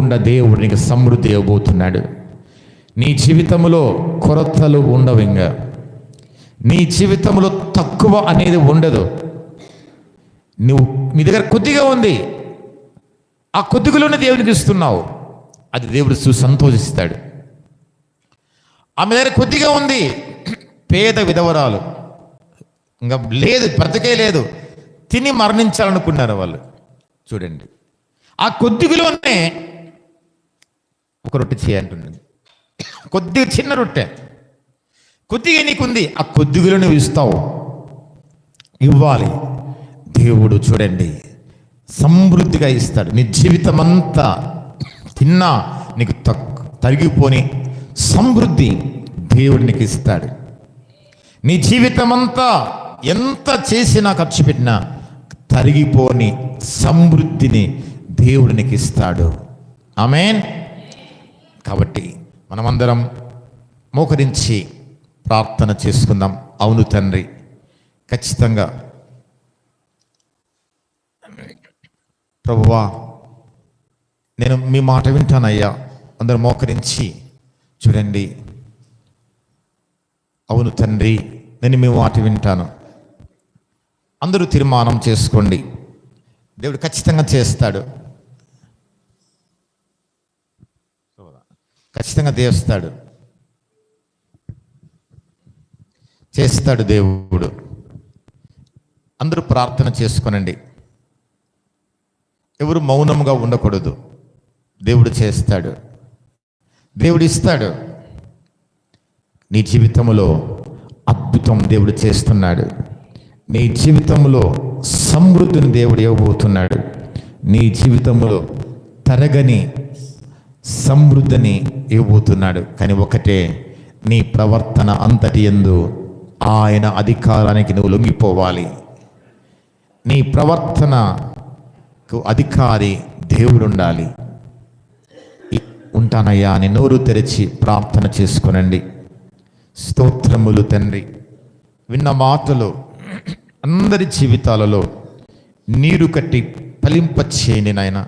తప్పకుండా దేవుడు నీకు సమృద్ధి ఇవ్వబోతున్నాడు. నీ జీవితంలో కొరతలు ఉండవు ఇంకా. నీ జీవితంలో తక్కువ అనేది ఉండదు. నువ్వు నీ దగ్గర కొద్దిగా ఉంది. ఆ కొద్దిగలోనే దేవునికి ఇస్తున్నావు. అది దేవుడు చూసి సంతోషిస్తాడు. ఆమె దగ్గర కొద్దిగా ఉంది. పేద విధవరాలు. ఇంకా లేదు బ్రతకే లేదు. తిని మరణించాలనుకున్నారు వాళ్ళు. చూడండి. ఆ కొద్దిగలోనే ఒక రొట్టె చేయాలంటుంది కొద్దిగా చిన్న రొట్టె. కొద్దిగా నీకుంది ఆ కొద్దిగులను నువ్వు ఇస్తావు. ఇవ్వాలి. దేవుడు చూడండి సమృద్ధిగా ఇస్తాడు. నీ జీవితం అంతా తిన్నా నీకు తక్ తరిగిపోని సమృద్ధి దేవుడు నీకు ఇస్తాడు. నీ జీవితం అంతా ఎంత చేసినా ఖర్చు పెట్టినా తరిగిపోని సమృద్ధిని దేవుడు నీకు ఇస్తాడు. ఆమెన్. కాబట్టి మనమందరం మోకరించి ప్రార్థన చేసుకుందాం. అవును తండ్రి ఖచ్చితంగా. ప్రభువా నేను మీ మాట వింటానయ్యా. అందరూ మోకరించి చూడండి. అవును తండ్రి నేను మీ మాట వింటాను. అందరూ తీర్మానం చేసుకోండి. దేవుడు ఖచ్చితంగా చేస్తాడు. ఖచ్చితంగా దేవిస్తాడు. చేస్తాడు దేవుడు. అందరూ ప్రార్థన చేసుకోనండి. ఎవరు మౌనంగా ఉండకూడదు. దేవుడు చేస్తాడు. దేవుడు ఇస్తాడు. నీ జీవితంలో అద్భుతం దేవుడు చేస్తున్నాడు. నీ జీవితంలో సమృద్ధిని దేవుడు ఇవ్వబోతున్నాడు. నీ జీవితంలో తరగని సమృద్ధిని ఇవ్వబోతున్నాడు. కానీ ఒకటే నీ ప్రవర్తన అంతటి ఎందు ఆయన అధికారానికి నువ్వు లొంగిపోవాలి. నీ ప్రవర్తనకు అధికారి దేవుడు ఉండాలి ఉంటానయ్యా అని నోరు తెరిచి ప్రార్థన చేసుకునండి. స్తోత్రములు తండ్రి. విన్న మాటలు అందరి జీవితాలలో నీరు కట్టి ఫలింపచేయండి నాయన.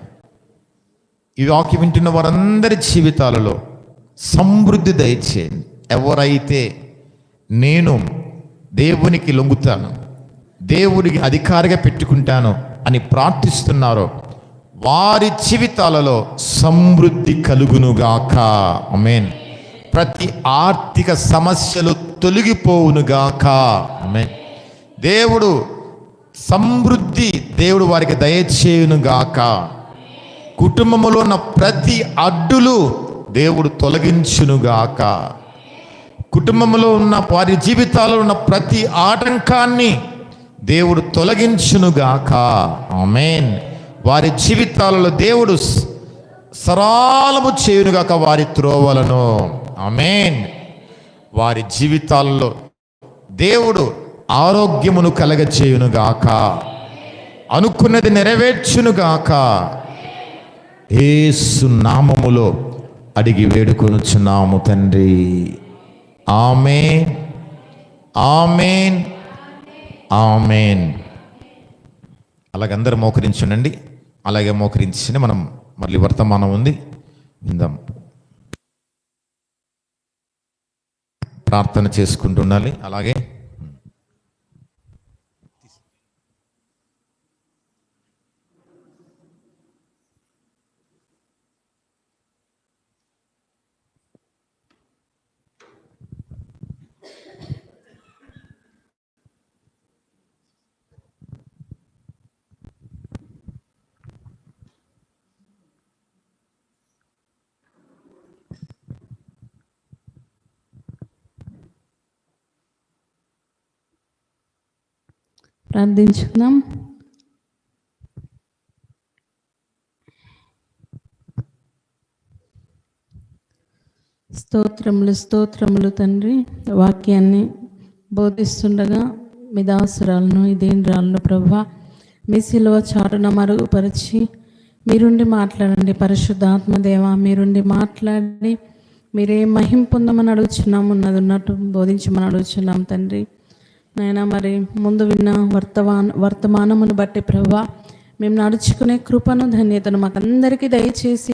ఈ వాక్యం వింటున్న వారందరి జీవితాలలో సమృద్ధి దయచేయండి. ఎవరైతే నేను దేవునికి లొంగుతాను దేవుడికి అధికారిగా పెట్టుకుంటాను అని ప్రార్థిస్తున్నారో వారి జీవితాలలో సమృద్ధి కలుగునుగాక. అమేన్ ప్రతి ఆర్థిక సమస్యలు తొలగిపోవునుగాక. అమేన్ దేవుడు సమృద్ధి దేవుడు వారికి దయచేయునుగాక. కుటుంబంలో ఉన్న ప్రతి అడ్డులు దేవుడు తొలగించునుగాక. కుటుంబంలో ఉన్న వారి జీవితాల్లో ఉన్న ప్రతి ఆటంకాన్ని దేవుడు తొలగించునుగాక. ఆమెన్. వారి జీవితాలలో దేవుడు సరాలము చేయునుగాక వారి త్రోవలను. ఆమెన్. వారి జీవితాలలో దేవుడు ఆరోగ్యమును కలగచేయునుగాక. అనుకున్నది నెరవేర్చునుగాక. ఏసు నామములో అడిగి వేడుకొనుచున్నాము తండ్రి. ఆమెన్. ఆమెన్. ఆమెన్. అలాగే మోకరించుండండి. అలాగే మోకరించి మనం మళ్ళీ వర్తమానం ఉంది. విందాం. ప్రార్థన చేసుకుంటుండాలి అలాగే ప్రార్థించుకుందాం. స్తోత్రములు స్తోత్రములు తండ్రి వాక్యాన్ని బోధిస్తుండగా మీ దాసురాలను ఇదేంద్రాలను ప్రభా మీ శిలువ చాటున మరుగుపరిచి మీరుండి మాట్లాడండి. పరిశుద్ధాత్మదేవ మీరుండి మాట్లాడి మీరే మహిం పొందమని అడుగుచున్నాం ఉన్నది ఉన్నట్టు బోధించమని అడుగుచున్నాం తండ్రి. నాయన మరి ముందు విన్న వర్తమాన వర్తమానమును బట్టి ప్రభా మేము నడుచుకునే కృపను ధన్యతను మాకందరికీ దయచేసి